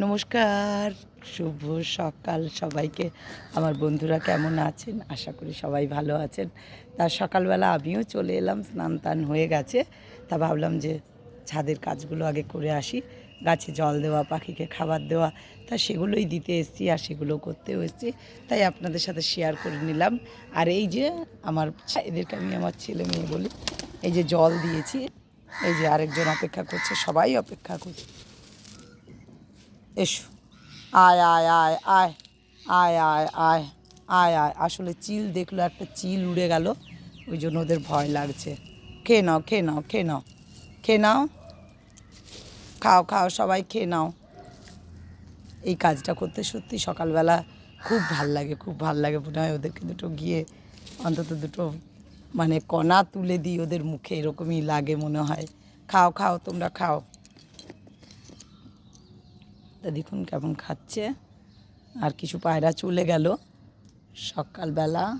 নমস্কার, শুভ সকাল সবাইকে। আমার বন্ধুরা কেমন আছেন? আশা করি সবাই ভালো আছেন। তা সকালবেলা আমিও চলে এলাম, স্নান টান হয়ে গেছে। তা ভাবলাম যে ছাদের কাজগুলো আগে করে আসি। গাছে জল দেওয়া, পাখিকে খাবার দেওয়া, তা সেগুলোই দিতে এসেছি আর সেগুলো করতেও এসেছি। তাই আপনাদের সাথে শেয়ার করে নিলাম। আর এই যে আমার এদেরকে আমি আমার ছেলে মেয়ে বলি, এই যে জল দিয়েছি, এই যে আরেকজন অপেক্ষা করছে, সবাই অপেক্ষা করছে। এসো। আয় আয় আয় আয় আয় আয় আয় আয় আয়। আসলে চিল দেখল, একটা চিল উড়ে গেল। ওই জন্য ওদের ভয় লাগছে। খেয়ে নাও খেয়ে নাও খেয়ে নাও খেয়ে নাও। খাও খাও, সবাই খেয়ে নাও। এই কাজটা করতে সত্যি সকালবেলা খুব ভালো লাগে, খুব ভালো লাগে। মনে হয় ওদেরকে দুটো গিয়ে অন্তত দুটো মানে কণা তুলে দিই, ওদের মুখে এরকমই লাগে মনে হয়। খাও খাও, তোমরা খাও। দেখুন কেমন খাচ্ছে। আর কিছু পায়রা চলে গেল। সকালবেলা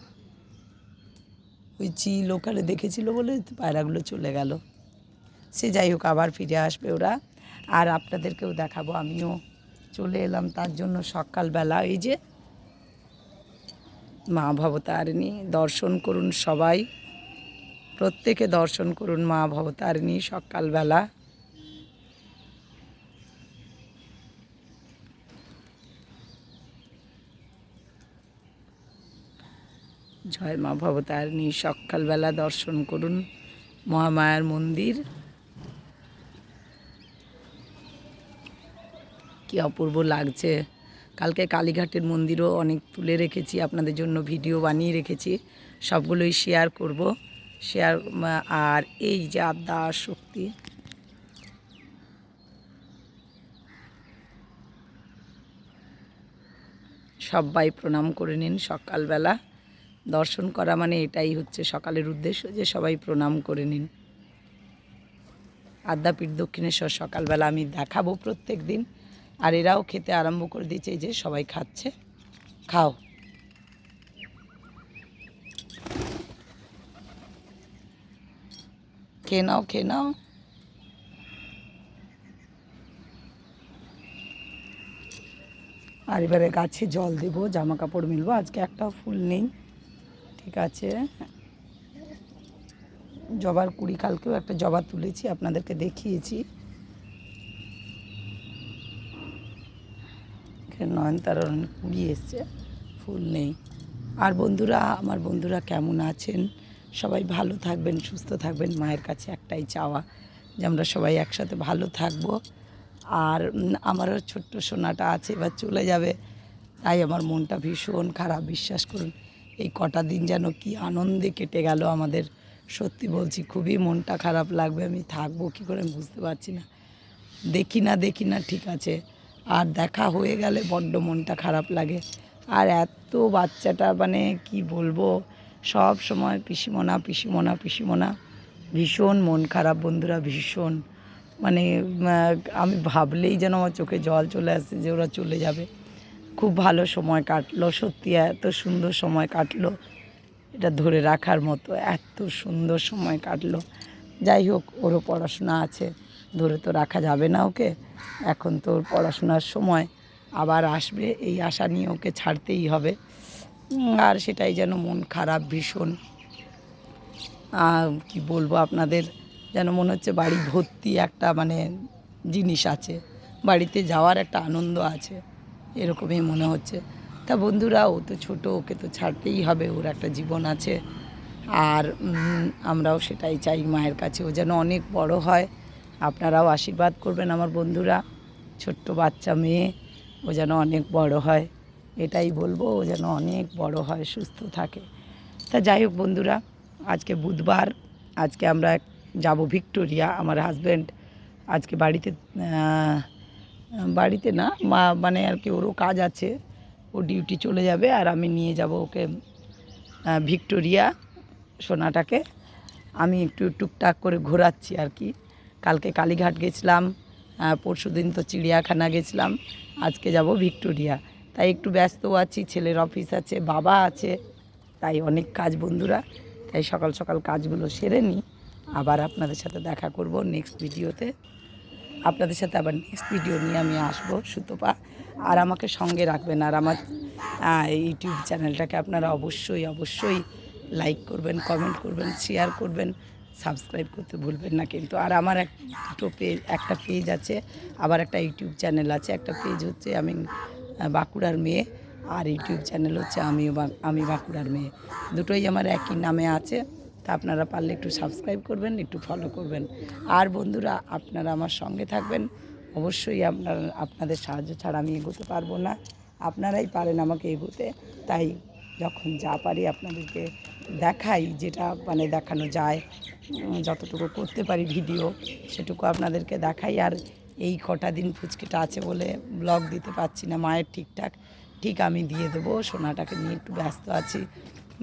ওই চিল ওখানে দেখেছিল বলে পায়রাগুলো চলে গেল। সে যাই হোক, আবার ফিরে আসবে ওরা। আর আপনাদেরকেও দেখাবো, আমিও চলে এলাম তার জন্য সকালবেলা। এই যে মা ভবতারিণী, দর্শন করুন সবাই। প্রত্যেকে দর্শন করুন মা ভবতারিণী সকালবেলা। জয় মা ভবতারিণী, সকালবেলা দর্শন করুন মহামায়ার মন্দির। কি অপূর্ব লাগছে। কালকে কালীঘাটের মন্দিরও অনেক তুলে রেখেছি, আপনাদের জন্য ভিডিও বানিয়ে রেখেছি, সবগুলোই শেয়ার করব। শেয়ার আর এই যে আদ্যা শক্তি। সবাই প্রণাম করে নিন সকালবেলা। দর্শন করা মানে এটাই হচ্ছে সকালের উদ্দেশ্য যে সবাই প্রণাম করে নিন। আদ্যাপীঠ দক্ষিণেশ্বর সকালবেলা আমি দেখাবো প্রত্যেক দিন। আর এরাও খেতে আরম্ভ করে দিয়েছে যে সবাই খাচ্ছে। খাও। খেয়ে নাও খেয়ে নাও। আর এবারে গাছে জল দেবো জামা কাপড় মিলবো। আজকে একটাও ফুল নেই। ঠিক আছে। জবার কুড়ি, কালকেও একটা জবা তুলেছি, আপনাদেরকে দেখিয়েছি। এখানে নয়নতারার অনেক কুড়ি এসছে, ফুল নেই। আর বন্ধুরা, আমার বন্ধুরা কেমন আছেন? সবাই ভালো থাকবেন, সুস্থ থাকবেন। মায়ের কাছে একটাই চাওয়া যে আমরা সবাই একসাথে ভালো থাকব। আর আমারও ছোট্ট সোনাটা আছে, এবার চলে যাবে। তাই আমার মনটা ভীষণ খারাপ, বিশ্বাস করুন। এই কটা দিন যেন কি আনন্দে কেটে গেল আমাদের। সত্যি বলছি, খুবই মনটা খারাপ লাগবে, আমি থাকব কী করে আমি বুঝতে পারছি না। দেখি না দেখি না, ঠিক আছে। আর দেখা হয়ে গেলে বড্ড মনটা খারাপ লাগে। আর এত বাচ্চাটা মানে কি বলব, সব সময় পিসিমোনা পিসিমোনা পিসিমোনা। ভীষণ মন খারাপ বন্ধুরা, ভীষণ। মানে আমি ভাবলেই যেন আমার চোখে জল চলে আসছে যে ওরা চলে যাবে। খুব ভালো সময় কাটলো, সত্যি এত সুন্দর সময় কাটলো। এটা ধরে রাখার মতো এত সুন্দর সময় কাটলো। যাই হোক, ওরও পড়াশোনা আছে, ধরে তো রাখা যাবে না ওকে। এখন তো ওর পড়াশোনার সময় আবার আসবে, এই আশা নিয়ে ওকে ছাড়তেই হবে। আর সেটাই যেন মন খারাপ ভীষণ। কি বলব আপনাদের, যেন মনে হচ্ছে বাড়ি ভর্তি একটা মানে জিনিস আছে, বাড়িতে যাওয়ার একটা আনন্দ আছে। এরকমই মনে হচ্ছে। তা বন্ধুরা, ও তো ছোটো, ওকে তো ছাড়তেই হবে, ওর একটা জীবন আছে। আর আমরাও সেটাই চাই মায়ের কাছে। ও যেন অনেক বড় হয়। আপনারাও আশীর্বাদ করবেন আমার বন্ধুরা। ছোট্ট বাচ্চা মেয়ে, ও যেন অনেক বড় হয়। এটাই বলব, ও যেন অনেক বড় হয়, সুস্থ থাকে। তা যাই হোক বন্ধুরা, আজকে বুধবার, আজকে আমরা যাব ভিক্টোরিয়া, আমার হাজব্যান্ড আজকে বাড়িতে বাড়িতে না, মা মানে আর কি ওরও কাজ আছে, ও ডিউটি চলে যাবে আর আমি নিয়ে যাব ওকে ভিক্টোরিয়া সোনাটাকে। আমি একটু টুকটাক করে ঘোরাচ্ছি আর কি। কালকে কালীঘাট গেছিলাম পরশু দিন তো চিড়িয়াখানা গেছিলাম, আজকে যাব ভিক্টোরিয়া। তাই একটু ব্যস্ত আছি, ছেলের অফিস আছে, বাবা আছে, তাই অনেক কাজ বন্ধুরা, তাই সকাল সকাল কাজগুলো সেরে নিই। আবার আপনাদের সাথে দেখা করব নেক্সট ভিডিওতে আপনাদের সাথে আবার নেক্সট ভিডিও নিয়ে আমি আসব সুতপা। আর আমাকে সঙ্গে রাখবেন আর আমার ইউটিউব চ্যানেলটাকে আপনারা অবশ্যই অবশ্যই লাইক করবেন কমেন্ট করবেন শেয়ার করবেন সাবস্ক্রাইব করতে ভুলবেন না কিন্তু। আর আমার এক, দুটো পেজ একটা পেজ আছে, আবার একটা ইউটিউব চ্যানেল আছে। একটা পেজ হচ্ছে আমি বাঁকুড়ার মেয়ে, আর ইউটিউব চ্যানেল হচ্ছে আমিও আমি বাঁকুড়ার মেয়ে। দুটোই আমার একই নামে আছে। তা আপনারা পারলে একটু সাবস্ক্রাইব করবেন, একটু ফলো করবেন। আর বন্ধুরা, আপনারা আমার সঙ্গে থাকবেন। অবশ্যই আপনার, আপনাদের সাহায্য ছাড়া আমি এগোতে পারব না। আপনারাই পারেন আমাকে এগোতে। তাই যখন যা পারি আপনাদেরকে দেখাই, যেটা মানে দেখানো যায় যতটুকু করতে পারি ভিডিও, সেটুকু আপনাদেরকে দেখাই। আর এই কটা দিন ফুচকিটা আছে বলে ব্লগ দিতে পারছি না, মায়ের ঠিকঠাক। ঠিক আমি দিয়ে দেবো, সোনাটাকে নিয়ে একটু ব্যস্ত আছি।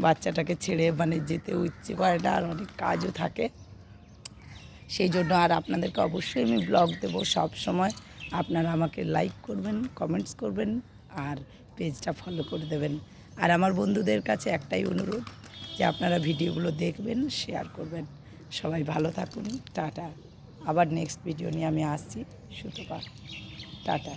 বাচ্চাটাকে ছেড়ে মানে যেতে ইচ্ছে করে না, আর অনেক কাজও থাকে। সেই জন্য আর আপনাদেরকে অবশ্যই আমি ব্লগ দেবো সব সময়। আপনারা আমাকে লাইক করবেন কমেন্টস করবেন, আর পেজটা ফলো করে দেবেন। আর আমার বন্ধুদের কাছে একটাই অনুরোধ, যে আপনারা ভিডিওগুলো দেখবেন শেয়ার করবেন। সবাই ভালো থাকুন, টাটা। আবার নেক্সট ভিডিও নিয়ে আমি আসছি। সুতপা টাটা।